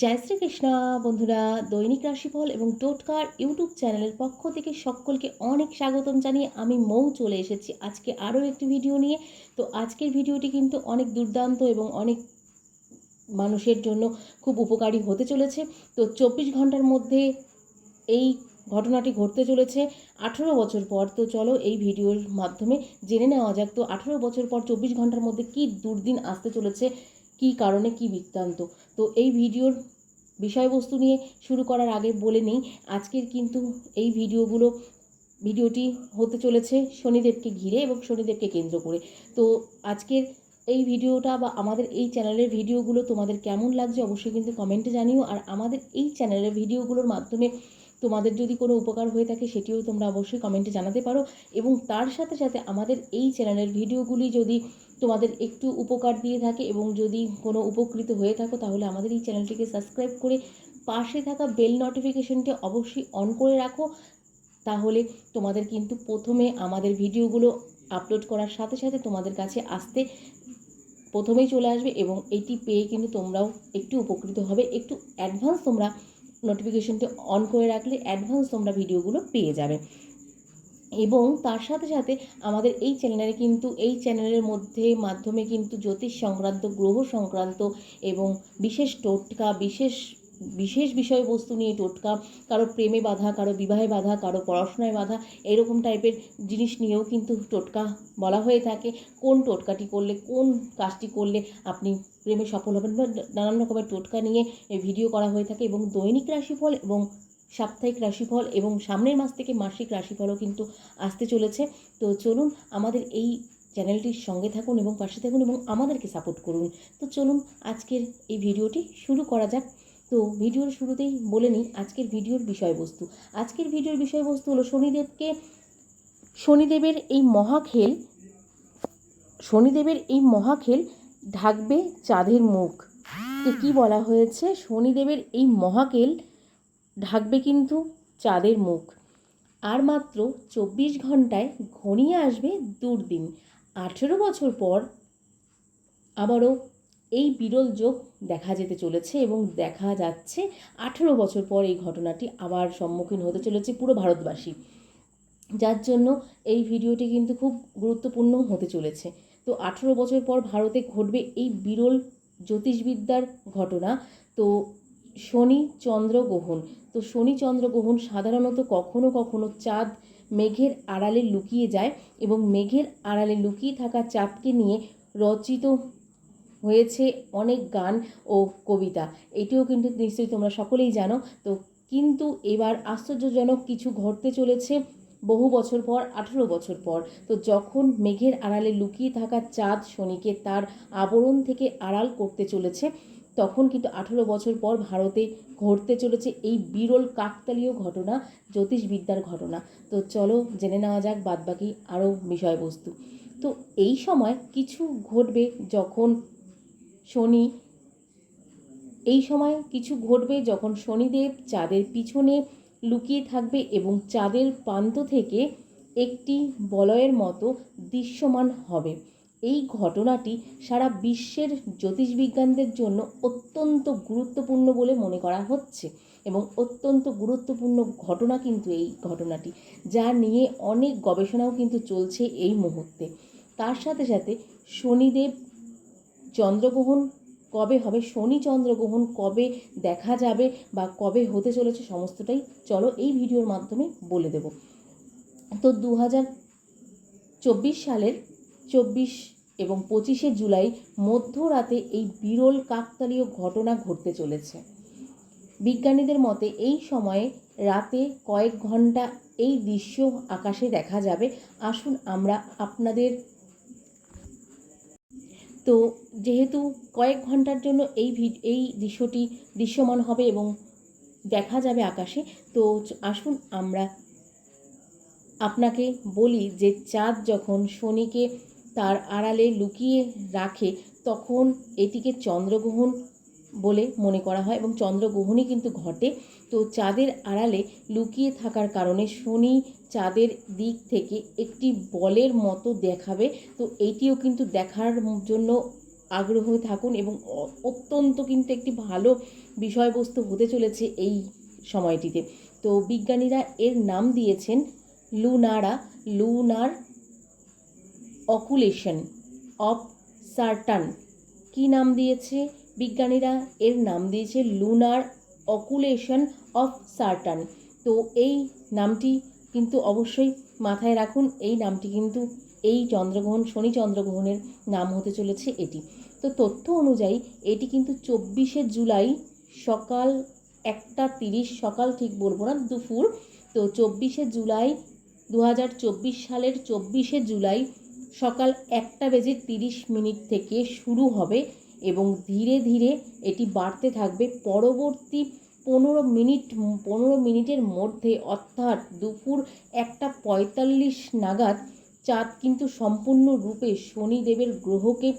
জয় শ্রীকৃষ্ণ। বন্ধুরা, দৈনিক রাশিফল এবং টোটকার ইউটিউব চ্যানেলের পক্ষ থেকে সকলকে অনেক স্বাগতম জানিয়ে আমি মৌ চলে এসেছি আজকে আরও একটি ভিডিও নিয়ে। তো আজকের ভিডিওটি কিন্তু অনেক দুর্দান্ত এবং অনেক মানুষের জন্য খুব উপকারী হতে চলেছে। তো চব্বিশ ঘণ্টার মধ্যে এই ঘটনাটি ঘটতে চলেছে আঠেরো বছর পর। তো চলো এই ভিডিওর মাধ্যমে জেনে নেওয়া যাক, তো আঠেরো বছর পর চব্বিশ ঘণ্টার মধ্যে কী দুর্দিন আসতে চলেছে, কী কারণে কী বৃত্তান্ত? তো এই ভিডিওর বিষয়বস্তু নিয়ে শুরু করার আগে বলে নেই, আজকের কিন্তু এই ভিডিওগুলো, ভিডিওটি হতে চলেছে শনিদেবকে ঘিরে এবং শনিদেবকে কেন্দ্র করে। তো আজকের এই ভিডিওটা বা আমাদের এই চ্যানেলের ভিডিওগুলো তোমাদের কেমন লাগছে অবশ্যই কিন্তু কমেন্টে জানিও। আর আমাদের এই চ্যানেলের ভিডিওগুলোর মাধ্যমে তোমাদের যদি কোনো উপকার হয়ে থাকে সেটিও তোমরা অবশ্যই কমেন্টে জানাতে পারো। এবং তার সাথে সাথে আমাদের এই চ্যানেলের ভিডিওগুলি যদি তোমাদের একটু উপকার দিয়ে থাকে এবং যদি কোনো উপকৃত হয়ে থাকো, তাহলে আমাদের এই চ্যানেলটিকে সাবস্ক্রাইব করে পাশে থাকা বেল নোটিফিকেশনটি অবশ্যই অন করে রাখো। তাহলে তোমাদের কিন্তু প্রথমে আমাদের ভিডিওগুলো আপলোড করার সাথে সাথে তোমাদের কাছে আসতে প্রথমেই চলে আসবে এবং এটি পেয়ে কিন্তু তোমরাও একটু উপকৃত হবে। একটু অ্যাডভান্স তোমরা নোটিফিকেশনটি অন করে রাখলে অ্যাডভান্স তোমরা ভিডিওগুলো পেয়ে যাবে। এবং তার সাথে সাথে আমাদের এই চ্যানেলে কিন্তু, এই চ্যানেলের মধ্যে মাধ্যমে কিন্তু জ্যোতিষ সংক্রান্ত, গ্রহ সংক্রান্ত এবং বিশেষ টোটকা, বিশেষ বিশেষ বিষয়বস্তু নিয়ে টোটকা, কারও প্রেমে বাধা, কারও বিবাহে বাধা, কারও পড়াশোনায় বাধা, এরকম টাইপের জিনিস নিয়েও কিন্তু টোটকা বলা হয়ে থাকে। কোন টোটকাটি করলে, কোন কাজটি করলে আপনি প্রেমে সফল হবেন বা নানান রকমের টোটকা নিয়ে ভিডিও করা হয়ে থাকে এবং দৈনিক রাশিফল এবং সাপ্তাহিক রাশিফল এবং সামনের মাস থেকে মাসিক রাশিফলও কিন্তু আসতে চলেছে। তো চলুন আমাদের এই চ্যানেলটির সঙ্গে থাকুন এবং পাশে থাকুন এবং আমাদেরকে সাপোর্ট করুন। তো চলুন আজকের এই ভিডিওটি শুরু করা যাক। তো ভিডিওর শুরুতেই বলে নিই, আজকের ভিডিওর বিষয়বস্তু। আজকের ভিডিওর বিষয়বস্তু হলো শনিদেবকে, শনিদেবের এই মহাখেল, শনিদেবের এই মহাখেল ঢাকবে চাঁদের মুখ। তো কী বলা হয়েছে? শনিদেবের এই মহাকেল ঢাকবে কিন্তু চাঁদের মুখ। আর মাত্র চব্বিশ ঘন্টায় ঘনিয়ে আসবে দুর্দিন। আঠেরো বছর পর আবারও এই বিরল যোগ দেখা যেতে চলেছে এবং দেখা যাচ্ছে আঠেরো বছর পর এই ঘটনাটি আবার সম্মুখীন হতে চলেছে পুরো ভারতবাসী। যার জন্য এই ভিডিওটি কিন্তু খুব গুরুত্বপূর্ণ হতে চলেছে। তো আঠেরো বছর পর ভারতে ঘটবে এই বিরল জ্যোতিষবিদ্যার ঘটনা। তো শনি চন্দ্র গ্রহণ। তো শনি চন্দ্র গ্রহণ সাধারণত কখনো কখনো চাঁদ মেঘের আড়ালে লুকিয়ে যায় এবং মেঘের আড়ালে লুকিয়ে থাকা চাঁদকে নিয়ে রচিত হয়েছে অনেক গান ও কবিতা। এটিও কিন্তু নিশ্চয়ই তোমরা সকলেই জানো। তো কিন্তু এবার আশ্চর্যজনক কিছু ঘটতে চলেছে বহু বছর পর, আঠেরো বছর পর। তো যখন মেঘের আড়ালে লুকিয়ে থাকা চাঁদ শনিকে তার আবরণ থেকে আড়াল করতে চলেছে তখন কিন্তু আঠেরো বছর পর ভারতে ঘটতে চলেছে এই বিরল কাকতালীয় ঘটনা, জ্যোতিষবিদ্যার ঘটনা। তো চলো জেনে নেওয়া যাক, বাদবাকি আরও বিষয়বস্তু। তো এই সময় কিছু ঘটবে যখন শনি, এই সময় কিছু ঘটবে যখন শনিদেব চাঁদের পিছনে লুকিয়ে থাকবে এবং চাঁদের প্রান্ত থেকে একটি বলয়ের মতো দৃশ্যমান হবে। এই ঘটনাটি সারা বিশ্বের জ্যোতিষবিজ্ঞানদের জন্য অত্যন্ত গুরুত্বপূর্ণ বলে মনে করা হচ্ছে এবং অত্যন্ত গুরুত্বপূর্ণ ঘটনা কিন্তু এই ঘটনাটি, যা নিয়ে অনেক গবেষণাও কিন্তু চলছে এই মুহূর্তে। তার সাথে সাথে শনিদেব চন্দ্রগ্রহণ কবে হবে, শনি চন্দ্রগ্রহণ কবে দেখা যাবে বা কবে হতে চলেছে সমস্তটাই চলো এই ভিডিওর মাধ্যমে বলে দেব। তো দু হাজার চব্বিশ সালের চব্বিশ এবং পঁচিশে জুলাই মধ্যরাতে এই বিরল কাকতালীয় ঘটনা ঘটতে চলেছে। বিজ্ঞানীদের মতে, এই সময়ে রাতে কয়েক ঘণ্টা এই দৃশ্য আকাশে দেখা যাবে। আসুন আমরা আপনাদের তো যেহেতু কয়েক ঘণ্টার জন্য এই এই দৃশ্যটি দৃশ্যমান হবে এবং দেখা যাবে আকাশে, তো আসুন আমরা আপনাকে বলি যে চাঁদ যখন শনিকে তার আড়ালে লুকিয়ে রাখে, তখন এটিকে চন্দ্রগ্রহণ বলে মনে করা হয় এবং চন্দ্রগ্রহণই কিন্তু ঘটে। তো চাঁদের আড়ালে লুকিয়ে থাকার কারণে শনি চাঁদের দিক থেকে একটি বলের মতো দেখাবে। তো এইটিও কিন্তু দেখার জন্য আগ্রহ থাকুন এবং অত্যন্ত কিন্তু একটি ভালো বিষয়বস্তু হতে চলেছে এই সময়টিতে। তো বিজ্ঞানীরা এর নাম দিয়েছেন লুনারা। Lunar occultation of Saturn. কি নাম দিয়েছে? বিজ্ঞানীরা এর নাম দিয়েছে লুনার অকুলেশন অফ সার্টান। তো এই নামটি কিন্তু অবশ্যই মাথায় রাখুন, এই নামটি কিন্তু এই চন্দ্রগ্রহণ, শনি চন্দ্রগ্রহণের নাম হতে চলেছে এটি। তো তথ্য অনুযায়ী এটি কিন্তু চব্বিশে জুলাই সকাল একটা তিরিশ, সকাল ঠিক বলব না, দুপুর। তো চব্বিশে জুলাই দু হাজার চব্বিশ সালের চব্বিশে জুলাই সকাল একটা বেজে তিরিশ মিনিট থেকে শুরু হবে এবং ধীরে ধীরে এটি বাড়তে থাকবে। পরবর্তী পনেরো মিনিট, পনেরো মিনিটের মধ্যে অর্থাৎ দুপুর একটা পঁয়তাল্লিশ নাগাদ চাঁদ কিন্তু সম্পূর্ণরূপে শনিদেবের গ্রহকে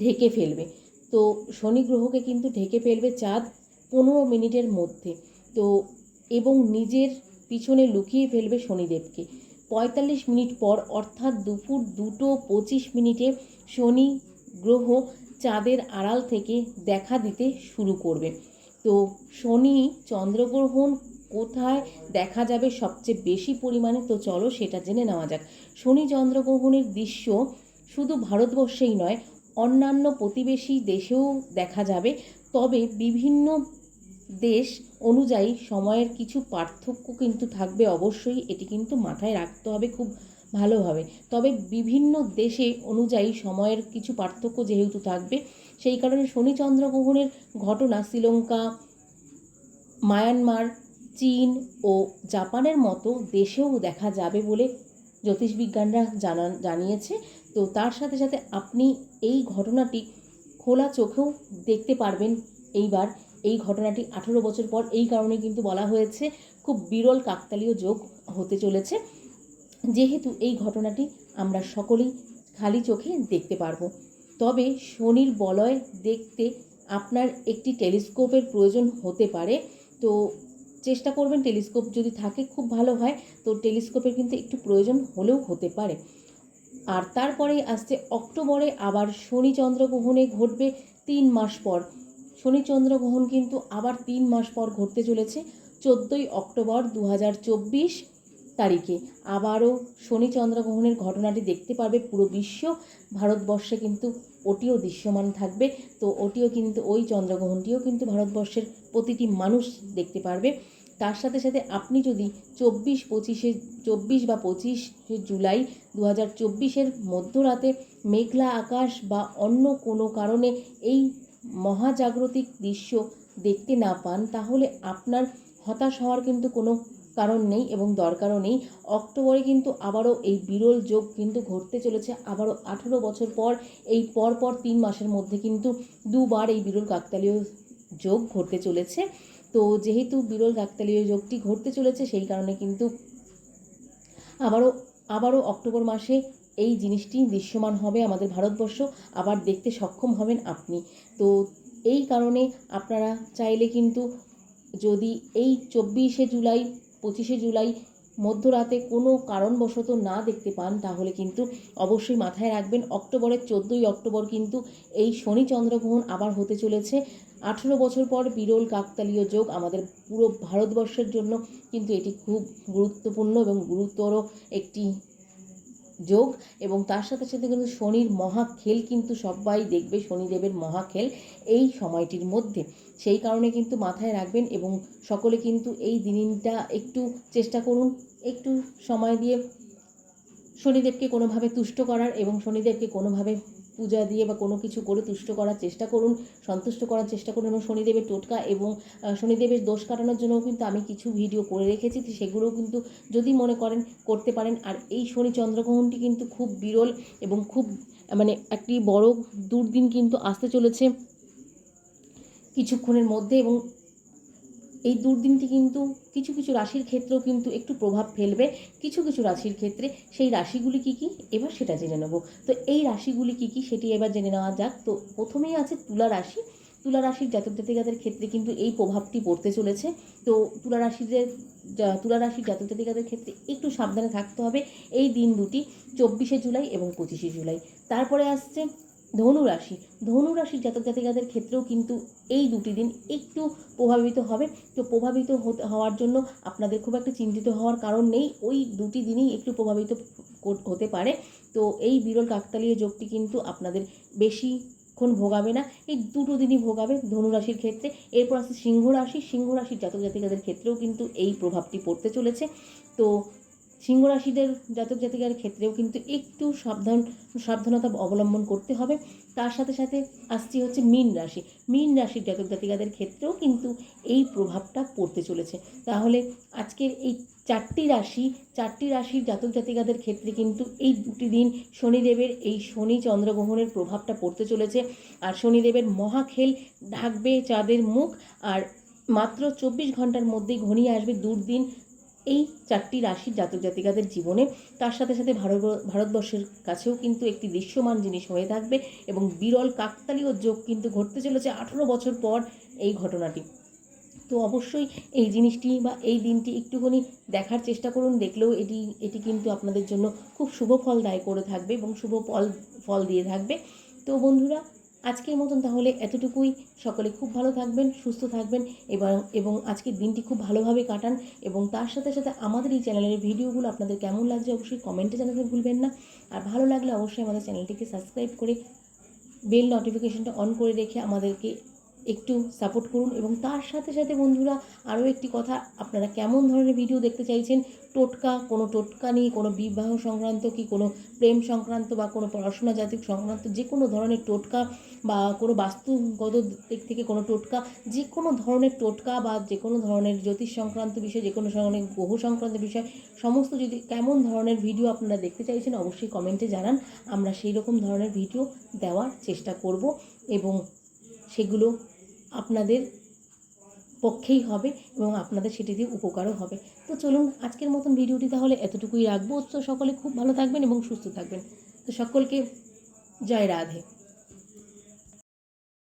ঢেকে ফেলবে। তো শনি গ্রহকে কিন্তু ঢেকে ফেলবে চাঁদ পনেরো মিনিটের মধ্যে। তো এবং নিজের পিছনে লুকিয়ে ফেলবে শনিদেবকে। পঁয়তাল্লিশ মিনিট পর, অর্থাৎ দুপুর দুটো পঁচিশ মিনিটে শনি গ্রহ চাঁদের আড়াল থেকে দেখা দিতে শুরু করবে। তো শনি চন্দ্রগ্রহণ কোথায় দেখা যাবে সবচেয়ে বেশি পরিমাণে? তো চলো সেটা জেনে নেওয়া যাক। শনি চন্দ্রগ্রহণের দৃশ্য শুধু ভারতবর্ষেই নয়, অন্যান্য প্রতিবেশী দেশেও দেখা যাবে। তবে বিভিন্ন দেশ অনুযায়ী সময়ের কিছু পার্থক্য কিন্তু থাকবে অবশ্যই, এটি কিন্তু মাথায় রাখতে হবে খুব ভালোভাবে। তবে বিভিন্ন দেশে অনুযায়ী সময়ের কিছু পার্থক্য যেহেতু থাকবে, সেই কারণে শনি চন্দ্রগ্রহণের ঘটনা শ্রীলঙ্কা, মায়ানমার, চীন ও জাপানের মতো দেশেও দেখা যাবে বলে জ্যোতিষবিজ্ঞানরা জানান, জানিয়েছে। তো তার সাথে সাথে আপনি এই ঘটনাটি খোলা চোখেও দেখতে পারবেন এইবার। এই ঘটনাটি আঠেরো বছর পর এই কারণে কিন্তু বলা হয়েছে, খুব বিরল কাকতালীয় যোগ হতে চলেছে। যেহেতু এই ঘটনাটি আমরা সকলেই খালি চোখে দেখতে পারব। তবে শনির বলয় দেখতে আপনার একটি টেলিস্কোপের প্রয়োজন হতে পারে। তো চেষ্টা করবেন টেলিস্কোপ যদি থাকে, খুব ভালো হয়। তো টেলিস্কোপের কিন্তু একটু প্রয়োজন হলেও হতে পারে। আর তারপরেই আসছে, অক্টোবরে আবার শনি চন্দ্রগ্রহণে ঘটবে তিন মাস পর। শনি চন্দ্রগ্রহণ কিন্তু আবার তিন মাস পর ঘটতে চলেছে, চোদ্দোই অক্টোবর দু হাজার চব্বিশ তারিখে। আবারও শনি চন্দ্রগ্রহণের ঘটনাটি দেখতে পারবে পুরো বিশ্ব। ভারতবর্ষে কিন্তু ওটিও দৃশ্যমান থাকবে। তো ওটিও কিন্তু, ওই চন্দ্রগ্রহণটিও কিন্তু ভারতবর্ষের প্রতিটি মানুষ দেখতে পারবে। তার সাথে সাথে আপনি যদি চব্বিশ পঁচিশে, চব্বিশ বা পঁচিশে জুলাই দু হাজার চব্বিশের মধ্যরাতে মেঘলা আকাশ বা অন্য কোনো কারণে এই মহাজাগতিক দৃশ্য দেখতে না পান, তাহলে আপনার হতাশ হওয়ার কিন্তু কোনো কারণ নেই এবং দরকারও নেই। অক্টোবরে কিন্তু আবারও এই বিরল যোগ কিন্তু ঘটতে চলেছে। আবারও আঠেরো বছর পর, এই পর পর তিন মাসের মধ্যে কিন্তু দুবার এই বিরল কাকতালীয় যোগ ঘটতে চলেছে। তো যেহেতু বিরল কাকতালীয় যোগটি ঘটতে চলেছে, সেই কারণে কিন্তু আবারও আবারও অক্টোবর মাসে এই জিনিসটি দৃশ্যমান হবে আমাদের ভারতবর্ষ। আবার দেখতে সক্ষম হবেন আপনি। তো এই কারণে আপনারা চাইলে কিন্তু যদি এই চব্বিশে জুলাই, পঁচিশে জুলাই মধ্যরাতে কোনো কারণবশত না দেখতে পান, তাহলে কিন্তু অবশ্যই মাথায় রাখবেন, অক্টোবরের চোদ্দোই অক্টোবর কিন্তু এই শনি চন্দ্রগ্রহণ আবার হতে চলেছে। আঠেরো বছর পর বিরল কাকতালীয় যোগ আমাদের পুরো ভারতবর্ষের জন্য কিন্তু এটি খুব গুরুত্বপূর্ণ এবং গুরুতর একটি যোগ এবং তার সাথে সাথে কিন্তু শনির মহাখেল কিন্তু সবাই দেখবে, শনিদেবের মহাখেল এই সময়টির মধ্যে। সেই কারণে কিন্তু মাথায় রাখবেন এবং সকলে কিন্তু এই দিনটা একটু চেষ্টা করুন, একটু সময় দিয়ে শনিদেবকে কোনোভাবে তুষ্ট করার এবং শনিদেবকে কোনোভাবে পূজা দিয়ে বা কোনো কিছু করে তুষ্ট করার চেষ্টা করুন, সন্তুষ্ট করার চেষ্টা করুন এবং শনিদেবের টোটকা এবং শনিদেবের দোষ কাটানোর জন্যও কিন্তু আমি কিছু ভিডিও করে রেখেছি সেগুলোও কিন্তু যদি মনে করেন করতে পারেন। আর এই শনি চন্দ্রগ্রহণটি কিন্তু খুব বিরল এবং খুব মানে একটি বড় দুর্দিন কিন্তু আসতে চলেছে কিছুক্ষণের মধ্যে এবং এই দুর্দিনটি কিন্তু কিছু কিছু রাশির ক্ষেত্রেও কিন্তু একটু প্রভাব ফেলবে। কিছু কিছু রাশির ক্ষেত্রে সেই রাশিগুলি কি কি? এবার সেটা জেনে নেব। তো এই রাশিগুলি কি কি? সেটি এবার জেনে নেওয়া যাক। তো প্রথমেই আছে তুলা রাশি। তুলা রাশির জাতক জাতিকাদের ক্ষেত্রে কিন্তু এই প্রভাবটি পড়তে চলেছে। তো তুলা রাশিদের তুলা রাশির জাতক জাতিকাদের ক্ষেত্রে একটু সাবধানে থাকতে হবে। এই দিন দুটি, চব্বিশে জুলাই এবং পঁচিশে জুলাই। তারপরে আসছে ধনু রাশি ধনু রাশির জাতক জাতিকাদের ক্ষেত্রেও কিন্তু এই দুটি দিন একটু প্রভাবিত হবে। তো প্রভাবিত হওয়ার জন্য আপনাদের খুব একটা চিন্তিত হওয়ার কারণ নেই। ওই দুটি দিনই একটু প্রভাবিত হতে পারে। তো এই বিরল কাকতালীয় যোগটি কিন্তু আপনাদের বেশিক্ষণ ভোগাবে না। এই দুটো দিনই ভোগাবে ধনু রাশির ক্ষেত্রে। এরপর আছে সিংহ রাশি সিংহ রাশির জাতক জাতিকাদের ক্ষেত্রেও কিন্তু এই প্রভাবটি পড়তে চলেছে। তো সিংহ রাশিদের জাতক জাতিকার ক্ষেত্রেও কিন্তু একটু সাবধান, সাবধানতা অবলম্বন করতে হবে। তার সাথে সাথে আসছি হচ্ছে মীন রাশি। মীন রাশির জাতক জাতিকাদের ক্ষেত্রেও কিন্তু এই প্রভাবটা পড়তে চলেছে। তাহলে আজকের এই চারটি রাশি, চারটি রাশির জাতক জাতিকাদের ক্ষেত্রে কিন্তু এই দুটি দিন শনিদেবের এই শনি চন্দ্রগ্রহণের প্রভাবটা পড়তে চলেছে। আর শনিদেবের মহাখেল ঢাকবে চাঁদের মুখ। আর মাত্র চব্বিশ ঘণ্টার মধ্যেই ঘনিয়ে আসবে দুর্দিন। এই চারটি রাশির জাতক জাতিকাদের জীবনে তার সাথে সাথে ভারত ভারতবর্ষের কাছেও কিন্তু একটি দৃশ্যমান জিনিস হয়ে থাকবে এবং বিরল কাকতালীয় যোগ কিন্তু ঘটতে চলেছে আঠেরো বছর পর এই ঘটনাটি। তো অবশ্যই এই জিনিসটি বা এই দিনটি একটুখানি দেখার চেষ্টা করুন, দেখলেও এটি এটি কিন্তু আপনাদের জন্য খুব শুভ ফল দায় করে থাকবে এবং শুভ ফল ফল দিয়ে থাকবে। তো বন্ধুরা আজকের মতন তাহলে এতটুকুই। সকলে খুব ভালো থাকবেন, সুস্থ থাকবেন এবং এবং আজকের দিনটি খুব ভালোভাবে কাটান এবং তার সাথে সাথে আমাদের এই চ্যানেলের ভিডিওগুলো আপনাদের কেমন লাগছে অবশ্যই কমেন্টে জানাতে ভুলবেন না। আর ভালো লাগলে অবশ্যই আমাদের চ্যানেলটিকে সাবস্ক্রাইব করে বেল নোটিফিকেশনটা অন করে রেখে আমাদেরকে একটু সাপোর্ট করুন এবং তার সাথে সাথে বন্ধুরা আরও একটি কথা, আপনারা কেমন ধরনের ভিডিও দেখতে চাইছেন? টোটকা, কোনো টোটকা নিয়ে কোনো বিবাহ সংক্রান্ত কি, কোনো প্রেম সংক্রান্ত বা কোনো পড়াশোনা জাতীয় সংক্রান্ত, যে কোনো ধরনের টোটকা বা কোনো বাস্তুগত দিক থেকে কোনো টোটকা, যে কোনো ধরনের টোটকা বা যে কোনো ধরনের জ্যোতিষ সংক্রান্ত বিষয়, যে কোনো ধরনের গ্রহ সংক্রান্ত বিষয়, সমস্ত যদি কেমন ধরনের ভিডিও আপনারা দেখতে চাইছেন, অবশ্যই কমেন্টে জানান। আমরা সেই রকম ধরনের ভিডিও দেওয়ার চেষ্টা করব এবং সেগুলো আপনাদের পক্ষেই হবে এবং আপনাদের সেটি দিয়ে উপকারও হবে। তো চলুন আজকের মতন ভিডিওটি তাহলে এতটুকুই রাখব। তো সকলে খুব ভালো থাকবেন এবং সুস্থ থাকবেন। তো সকলকে জয় রাধে।